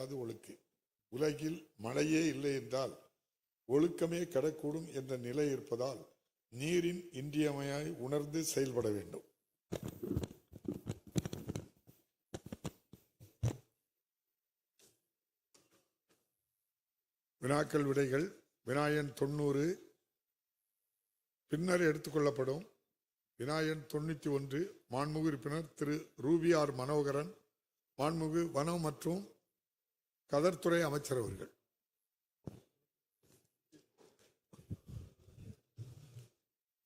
நனையாது ஒழுக்கு. உலகில் மழையே இல்லை என்றால் ஒழுக்கமே கடக்கூடும் என்ற நிலை இருப்பதால் நீரின் இன்றியமையாய் உணர்ந்து செயல்பட வேண்டும். வினாக்கள் விடைகள் வினாயன் தொண்ணூறு. பின்னர் எடுத்துக்கொள்ளப்படும் வினாயன் தொண்ணூற்றி ஒன்று. மாண்புகு உறுப்பினர் திரு ரூபி ஆர் மனோகரன் மாண்புகு வனம் மற்றும் கதர்த்துறை அமைச்சர் அவர்கள்.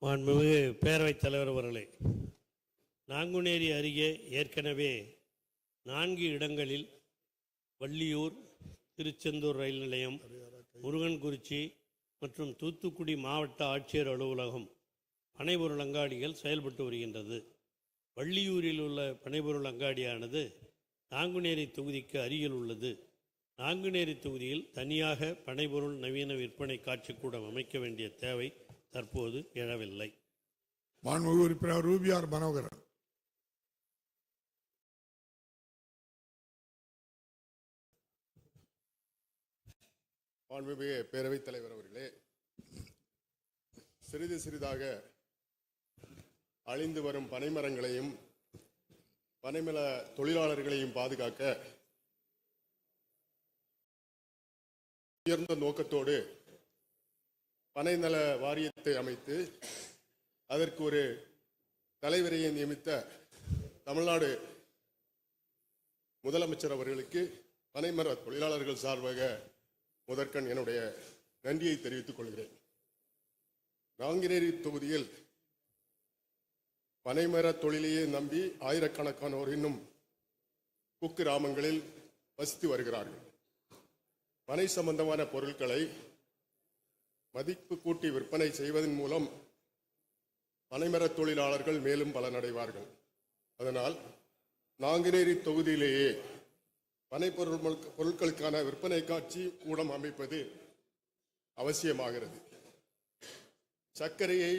மாண்புமிகு பேரவைத் தலைவர் அவர்களே நாங்குநேரி அருகே ஏற்கனவே நான்கு இடங்களில் வள்ளியூர் திருச்செந்தூர் ரயில் நிலையம் முருகன்குறிச்சி மற்றும் தூத்துக்குடி மாவட்ட ஆட்சியர் அலுவலகம் பனைபொருள் அங்காடிகள் செயல்பட்டு வருகின்றது. வள்ளியூரில் உள்ள பனைபொருள் அங்காடியானது நாங்குநேரி தொகுதிக்கு அருகில் உள்ளது. நாங்குநேரி தொகுதியில் தனியாக பனைபொருள் நவீன விற்பனை காட்சிக்கூடம் அமைக்க வேண்டிய தேவை தற்போது எழவில்லை. மாண்புமிகு உறுப்பினர் ரூபி ஆர் மனோகரன். மாண்புமிகு பேரவைத் தலைவர் அவர்களே சிறிது சிறிதாக அழிந்து வரும் பனைமரங்களையும் பனைமர தொழிலாளர்களையும் பாதுகாக்க உயர்ந்த நோக்கத்தோடு பனைநல வாரியத்தை அமைத்து அதற்கு ஒரு தலைவரையை நியமித்த தமிழ்நாடு முதலமைச்சர் அவர்களுக்கு பனைமர தொழிலாளர்கள் சார்பாக முதற்கண் என்னுடைய நன்றியை தெரிவித்துக் கொள்கிறேன். நாங்குநேரி தொகுதியில் பனைமர தொழிலையே நம்பி ஆயிரக்கணக்கானோர் இன்னும் குக்கிராமங்களில் வசித்து வருகிறார்கள். பனை சம்பந்தமான பொருட்களை மதிப்பு கூட்டி விற்பனை செய்வதன் மூலம் பனைமரத் தொழிலாளர்கள் மேலும் பலனடைவார்கள். அதனால் நாங்குநேரி தொகுதியிலேயே பனைப்பொருள் பொருட்களுக்கான விற்பனை காட்சி கூடம் அமைப்பது அவசியமாகிறது. சர்க்கரையை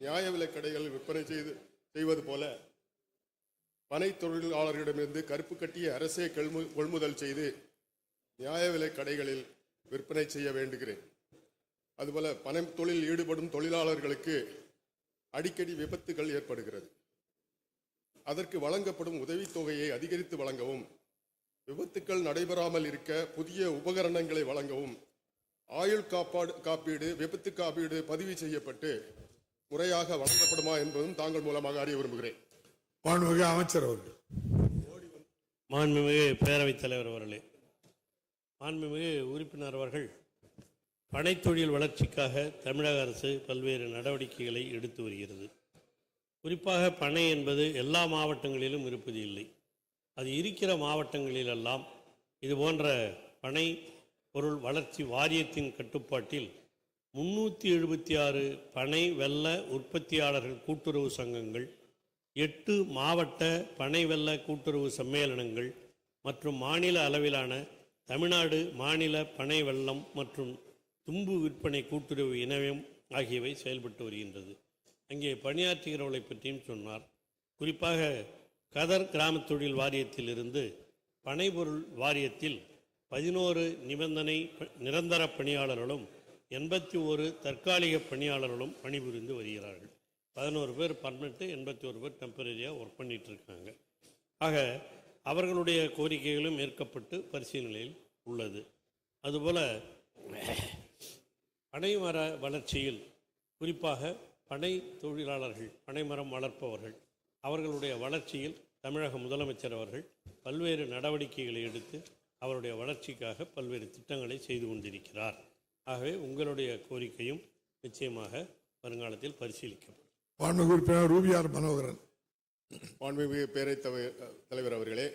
நியாய விலை கடைகளில் விற்பனை செய்து செய்வது போல பனை தொழிலாளர்களிடமிருந்து கருப்பு கட்டிய அரசே கொள்மு கொள்முதல் செய்து நியாய விலைக் கடைகளில் விற்பனை செய்ய வேண்டுகிறேன். அதுபோல பனை தொழில் ஈடுபடும் தொழிலாளர்களுக்கு அடிக்கடி விபத்துகள் ஏற்படுகிறது. அதற்கு வழங்கப்படும் உதவித்தொகையை அதிகரித்து வழங்கவும் விபத்துக்கள் நடைபெறாமல் இருக்க புதிய உபகரணங்களை வழங்கவும் ஆயுள் காப்பாடு காப்பீடு விபத்து காப்பீடு பதிவு செய்யப்பட்டு முறையாக வழங்கப்படுமா என்பதும் தாங்கள் மூலமாக அறிய விரும்புகிறேன். மாண்புமிகு அமைச்சர் அவர்கள். மாண்புமிகு பேரவைத் தலைவர் அவர்களே. மாண்புமிகு உறுப்பினர் அவர்கள் பனைத்தொழில் வளர்ச்சிக்காக தமிழக அரசு பல்வேறு நடவடிக்கைகளை எடுத்து வருகிறது. குறிப்பாக பனை என்பது எல்லா மாவட்டங்களிலும் இருப்பது இல்லை. அது இருக்கிற மாவட்டங்களிலெல்லாம் இது போன்ற பனை பொருள் வளர்ச்சி வாரியத்தின் கட்டுப்பாட்டில் முன்னூற்றி எழுபத்தி ஆறு பனை வெள்ள உற்பத்தியாளர்கள் கூட்டுறவு சங்கங்கள் எட்டு மாவட்ட பனை வெள்ள கூட்டுறவு சம்மேளனங்கள் மற்றும் மாநில அளவிலான தமிழ்நாடு மாநில பனை வெள்ளம் மற்றும் தும்பு விற்பனை கூட்டுறவு இணையம் ஆகியவை செயல்பட்டு வருகின்றது. அங்கே பணியாற்றுகிறவர்களை பற்றியும் சொன்னார். குறிப்பாக கதர் கிராமத் தொழில் வாரியத்திலிருந்து பனைபொருள் வாரியத்தில் பதினோரு நிபந்தனை ப- நிரந்தர பணியாளர்களும் எண்பத்தி ஒரு தற்காலிக பணியாளர்களும் பணிபுரிந்து வருகிறார்கள். பதினோரு பேர் பர்மனெண்ட்டு எண்பத்தி ஒரு பேர் டெம்பரரியாக ஒர்க் பண்ணிகிட்டு இருக்காங்க. ஆக அவர்களுடைய கோரிக்கைகளும் ஏற்கப்பட்டு பரிசீலனையில் உள்ளது. அதுபோல் பனைமர வளர்ச்சியில் குறிப்பாக பனை தொழிலாளர்கள் பனைமரம் வளர்ப்பவர்கள் அவர்களுடைய வளர்ச்சியில் தமிழக முதலமைச்சர் அவர்கள் பல்வேறு நடவடிக்கைகளை எடுத்து அவருடைய வளர்ச்சிக்காக பல்வேறு திட்டங்களை செய்து கொண்டிருக்கிறார். ஆகவே உங்களுடைய கோரிக்கையும் நிச்சயமாக வருங்காலத்தில் பரிசீலிக்கப்படும். உறுப்பினர் மனோகரன். மாண்புமிகு பேரவைத் தலைவர் அவர்களே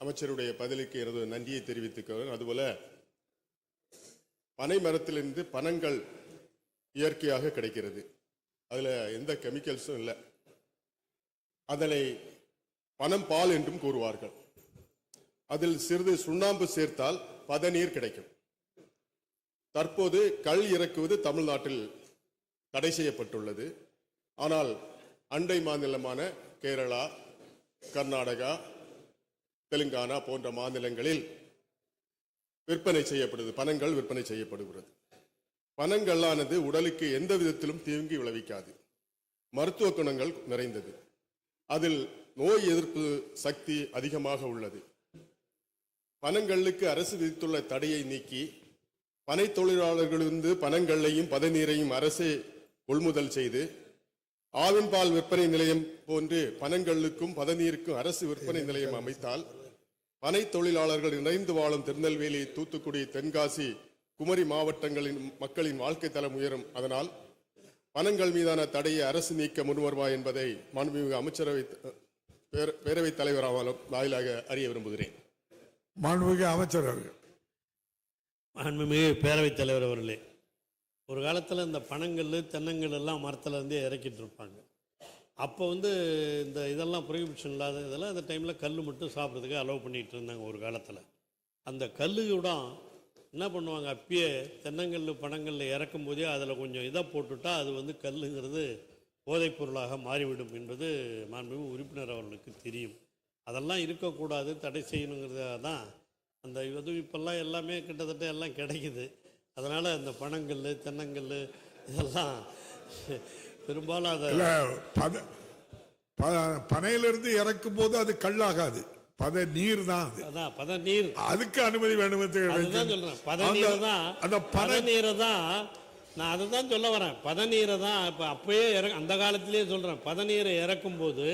அமைச்சருடைய பதிலுக்கு எனது நன்றியை தெரிவித்துக்கிறேன் அதுபோல பனை மரத்திலிருந்து பனங்கள் இயற்கையாக கிடைக்கிறது. அதில் எந்த கெமிக்கல்ஸும் இல்லை. அதனை பனம் பால் என்றும் கூறுவார்கள். அதில் சிறிது சுண்ணாம்பு சேர்த்தால் பதநீர் கிடைக்கும். தற்போது கல் இறக்குவது தமிழ்நாட்டில் தடை செய்யப்பட்டுள்ளது. ஆனால் அண்டை மாநிலமான கேரளா கர்நாடகா தெலுங்கானா போன்ற மாநிலங்களில் விற்பனை செய்யப்படுது பணங்கள் விற்பனை செய்யப்படுகிறது. பனங்கல்லானது உடலுக்கு எந்த விதத்திலும் தீங்கி விளைவிக்காது. மருத்துவ குணங்கள் நிறைந்தது. அதில் நோய் எதிர்ப்பு சக்தி அதிகமாக உள்ளது. பனங்கல்லுக்கு அரசு விதித்துள்ள தடையை நீக்கி பனை தொழிலாளர்களிருந்து பனங்கல்லையும் பதநீரையும் அரசே கொள்முதல் செய்து ஆவின் பால் விற்பனை நிலையம் போன்று பனங்கல்லுக்கும் பதநீருக்கும் அரசு விற்பனை நிலையம் அமைத்தால் பனை தொழிலாளர்கள் இணைந்து வாழும் திருநெல்வேலி தூத்துக்குடி தென்காசி குமரி மாவட்டங்களின் மக்களின் வாழ்க்கை தரம் உயரும். அதனால் பணங்கள் மீதான தடையை அரசு நீக்க முன்வருமா என்பதை மாண்புமிகு அமைச்சரவை பேர- பேரவைத் தலைவர் வாயிலாக அறிய விரும்புகிறேன். மாண்புமிகு அமைச்சர் அவர்கள். மாண்புமிகு பேரவைத் தலைவர் அவர்களே ஒரு காலத்தில் இந்த பணங்கள் தென்னங்கள் எல்லாம் மரத்தில் இருந்தே இறக்கிட்டு இருப்பாங்க. அப்போ வந்து இந்த இதெல்லாம் ப்ரொஹிபிஷன் இல்லாத இதெல்லாம் அந்த டைமில் கல் மட்டும் சாப்பிட்றதுக்கு அலோவ் பண்ணிட்டு இருந்தாங்க ஒரு காலத்தில். அந்த கல்லு கூட என்ன பண்ணுவாங்க? அப்பயே தென்னங்கல் பணங்களில் இறக்கும் போதே அதில் கொஞ்சம் இதை போட்டுட்டா அது வந்து கல்லுங்கிறது போதைப் பொருளாக மாறிவிடும் என்பது மாண்புமிகு உறுப்பினர் அவர்களுக்கு தெரியும். அதெல்லாம் இருக்கக்கூடாது தடை செய்யணுங்கிறதாக தான் அந்த இது. இப்போல்லாம் எல்லாமே கிட்டத்தட்ட எல்லாம் கிடைக்குது. அதனால் அந்த பனங்கல் தென்னங்கல் இதெல்லாம் பெரும்பாலும் அதை பத பனையிலிருந்து இறக்கும் போது அது கல்லாகாது. பத நீர் தான் அது. அதான் பத நீர். அதுக்கு அனுமதி வேணும் அதுதான் சொல்றேன். பதநீரை தான் அந்த பனை பதநீரை தான் நான் அதை தான் சொல்ல வரேன். பதநீரை தான் இப்போ அப்பயே இற அந்த காலத்திலேயே சொல்கிறேன் பதநீரை இறக்கும் போது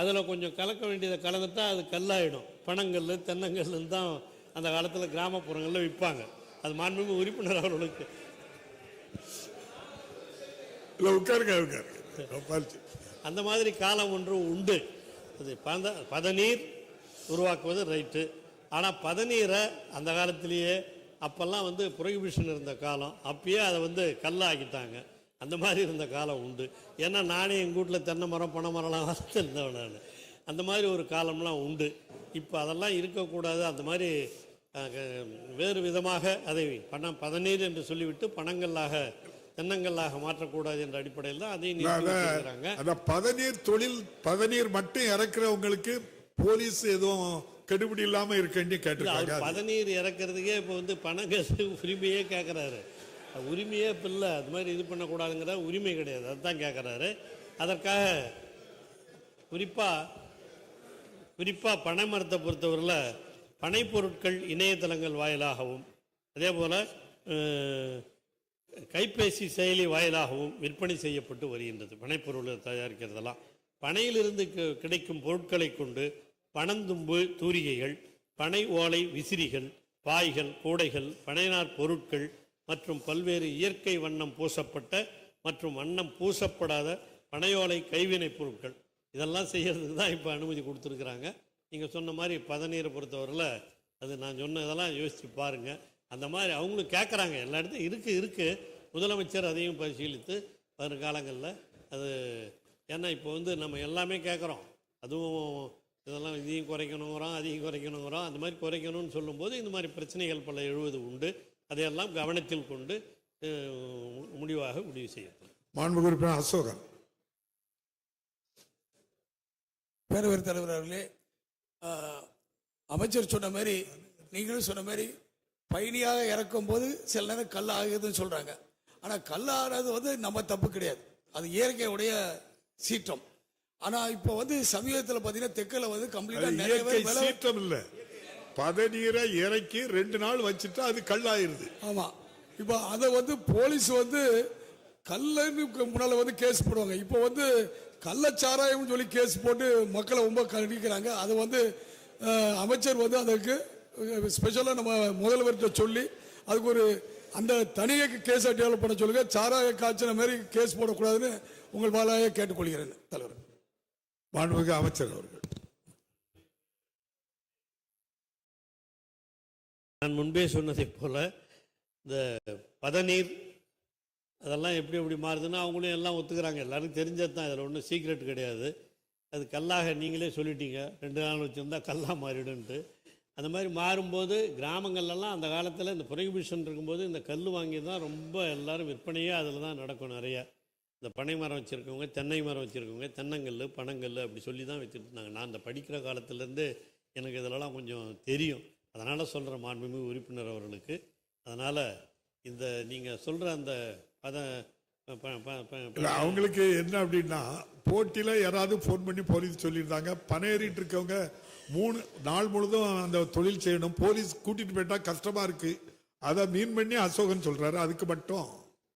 அதில் கொஞ்சம் கலக்க வேண்டியதை கலந்துட்டா அது கல்லாயிடும். பனங்கல் தென்னங்கல்லுன்னு தான் அந்த காலத்தில் கிராமப்புறங்களில் விற்பாங்க. அது மாண்புமிகு உறுப்பினர் அவர்களுக்கு. இல்ல உட்காருங்க உட்காருங்க. அந்த மாதிரி காலம் ஒன்று உண்டு. அது பத பதநீர் உருவாக்குவது ரைட்டு. ஆனால் பதநீரை அந்த காலத்திலேயே அப்போல்லாம் வந்து ப்ரொஹிபிஷன் இருந்த காலம். அப்பயே அதை வந்து கல்லாக்கிட்டாங்க. அந்த மாதிரி இருந்த காலம் உண்டு. ஏன்னா நானே எங்கள் வீட்டில் தென்னை மரம் பனை மரம்லாம் வளர்த்துருந்தவன் நான். அந்த மாதிரி ஒரு காலம்லாம் உண்டு. இப்போ அதெல்லாம் இருக்கக்கூடாது. அந்த மாதிரி வேறு விதமாக அதை பணம் பதநீர் என்று சொல்லிவிட்டு பணங்களாக தென்னங்கல்லாக மாற்றக்கூடாது என்ற அடிப்படையில் தான் அதையும் பதநீர் தொழில் பதநீர் மட்டும் இறக்குறவங்களுக்கு போலீஸ் எதுவும் கெடுபிடி இல்லாம இருக்கேன்னு கேட்டிருக்காங்க. பதநீர் இறக்குறதுக்கே இப்போ வந்து பணங்கள் உரிமையே கேட்குறாரு உரிமையே இப்போ இல்லை அது மாதிரி இது பண்ணக்கூடாதுங்கிற உரிமை கிடையாது அதுதான் கேட்குறாரு அதற்காக குறிப்பாக குறிப்பாக பனை மரத்தை பொறுத்தவரையில் பனை பொருட்கள் இணையதளங்கள் வாயிலாகவும் அதே போல் கைபேசி செயலி வாயிலாகவும் விற்பனை செய்யப்பட்டு வருகின்றது. பனைப்பொருள் தயாரிக்கிறதெல்லாம். பனையிலிருந்து கிடைக்கும் பொருட்களை கொண்டு பனந்தும்பு தூரிகைகள் பனை ஓலை விசிறிகள் பாய்கள் கூடைகள் பனைநார் பொருட்கள் மற்றும் பல்வேறு இயற்கை வண்ணம் பூசப்பட்ட மற்றும் வண்ணம் பூசப்படாத பனையோலை கைவினைப் பொருட்கள். இதெல்லாம் செய்கிறதுக்கு தான் இப்போ அனுமதி கொடுத்துருக்குறாங்க. நீங்கள் சொன்ன மாதிரி பதநீரை பொறுத்தவரையில் அது நான் சொன்ன இதெல்லாம் யோசித்து பாருங்கள் அந்த மாதிரி அவங்களும் கேட்குறாங்க எல்லா இடத்தையும் இருக்குது இருக்குது முதலமைச்சர் அதையும் பரிசீலித்து வருங்காலங்களில் அது ஏன்னா இப்போ வந்து நம்ம எல்லாமே கேட்குறோம் அதுவும் இதெல்லாம் இதையும் குறைக்கணுங்கிறோம் அதையும் குறைக்கணுங்கிறோம். அந்த மாதிரி குறைக்கணும்னு சொல்லும்போது இந்த மாதிரி பிரச்சனைகள் பல எழுவது உண்டு. அதையெல்லாம் கவனத்தில் கொண்டு முடிவாக முடிவு செய்யப்படும் மாண்பு உறுப்பினர் அசோகன். பேரவைத் தலைவர் அவர்களே அமைச்சர் சொன்ன மாதிரி நீங்களும் சொன்ன மாதிரி பயணியாக இறக்கும் போது சில நேரம் கல் ஆகுதுன்னு சொல்றாங்க. ஆனா கல் ஆகிறது வந்து நம்ம தப்பு கிடையாது. அது இயற்கையுடைய சீற்றம். ஆனா இப்போ வந்து சமீபத்தில் பார்த்தீங்கன்னா தெற்குல வந்து கம்ப்ளீட்டா அது நிறைய இயற்கை பேர் விலை சீற்றம் இல்ல. பதநீரை இறக்கி ரெண்டு நாள் வச்சுட்டா அது கல்லாயிருது. ஆமா. இப்போ அதை வந்து போலீஸ் வந்து கல்லன்னு முன்னால வந்து கேஸ் போடுவாங்க. இப்போ வந்து கள்ளச்சாராயம்னு சொல்லி கேஸ் போட்டு மக்களை ரொம்ப கண்டிக்கிறாங்க. அது வந்து அமைச்சர் வந்து அதற்கு ஸ்பெஷலாக நம்ம முதல்வர்கிட்ட சொல்லி அதுக்கு ஒரு அந்த தனியாக கேஸை டெவலப் பண்ண சொல்லுங்க. சாராய காய்ச்சின மாதிரி கேஸ் போடக்கூடாதுன்னு உங்கள் வாயிலாக கேட்டுக்கொள்கிறேன் தலைவர். மாண்புமிகு அமைச்சர் அவர்கள். நான் முன்பே சொன்னதைப் போல இந்த பதநீர் அதெல்லாம் எப்படி எப்படி மாறுதுன்னா அவங்களும் எல்லாம் ஒத்துக்கிறாங்க. எல்லாருக்கும் தெரிஞ்சது தான் இதில் ஒன்றும் சீக்ரெட் கிடையாது. அது கல்லாக நீங்களே சொல்லிட்டீங்க. ரெண்டு நாள் வச்சுருந்தா கல்லாக மாறிடுன்ட்டு அந்த மாதிரி மாறும்போது கிராமங்கள்லாம் அந்த காலத்தில் இந்த ப்ரொஹிபிஷன் இருக்கும்போது இந்த கல் வாங்கி தான் ரொம்ப எல்லாரும் விற்பனையே அதில் தான் நடக்கும் நிறைய. இந்த பனை மரம் வச்சுருக்கவங்க தென்னை மரம் வச்சுருக்கவங்க தென்னங்கல் பனங்கல் அப்படி சொல்லி தான் வச்சுட்டு இருந்தாங்க. நான் அந்த படிக்கிற காலத்துலேருந்து எனக்கு இதிலலாம் கொஞ்சம் தெரியும். அதனால் சொல்கிற மாண்புமிகு உறுப்பினர் அவர்களுக்கு. அதனால் இந்த நீங்கள் சொல்கிற அந்த அதான் அவங்களுக்கு என்ன அப்படின்னா போட்டியில் யாராவது ஃபோன் பண்ணி போலீஸ் சொல்லியிருந்தாங்க. பணையேறிட்டு இருக்கவங்க மூணு நாள் முழுதும் அந்த தொழில் செய்யணும். போலீஸ் கூட்டிகிட்டு போயிட்டா கஷ்டமாக இருக்குது அதை மீன் பண்ணி அசோகன் சொல்கிறாரு அதுக்கு மட்டும்.